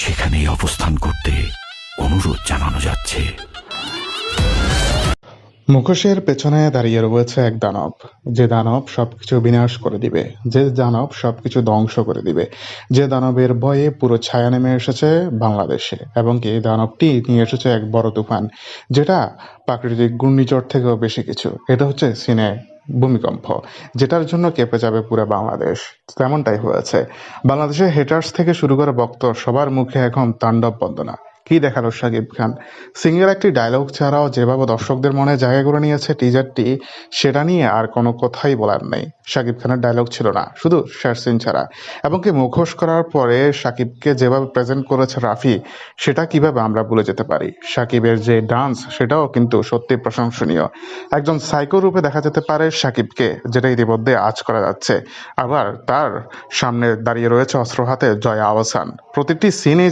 সেখানেই অবস্থান করতে অনুরোধ জানানো যাচ্ছে। মুখোশের পেছনে দাঁড়িয়ে রয়েছে এক দানব। যে দানব সবকিছু বিনাশ করে দিবে, যে দানব সবকিছু ধ্বংস করে দিবে। যে দানবের ভয়ে পুরো ছায়া নেমে এসেছে বাংলাদেশে, এবং কি এই দানবটি নিয়ে এসেছে এক বড় তুফান, যেটা প্রাকৃতিক ঘূর্ণিঝড় থেকেও বেশি কিছু। এটা হচ্ছে সিনে ভূমিকম্প, যেটার জন্য কেঁপে যাবে পুরো বাংলাদেশ। তেমনটাই হয়েছে। বাংলাদেশের হেটার্স থেকে শুরু করে বক্ত সবার মুখে এখন তাণ্ডব বন্দনা। কি দেখাল শাকিব খান? সিঙ্গেল একটি ডায়লগ ছাড়াও যেভাবে দর্শকদের মনে জায়গা করে নিয়েছে টিজারটি সেটা নিয়ে আর কোনো কথাই বলার নেই। শাকিব খানের ডায়লগ ছিল না, শুধু শেষ সিন ছাড়া। এবং কি মুখোশ করার পরে শাকিবকে যেভাবে প্রেজেন্ট করেছে রাফি, সেটা কীভাবে আমরা ভুলে যেতে পারি? শাকিবের যে ডান্স সেটাও কিন্তু সত্যি প্রশংসনীয়। একজন সাইকো রূপে দেখা যেতে পারে শাকিবকে যেটা ইতিমধ্যে আজ করা যাচ্ছে। আবার তার সামনে দাঁড়িয়ে রয়েছে অস্ত্র হাতে জয়া আহসান। প্রতিটি সিনে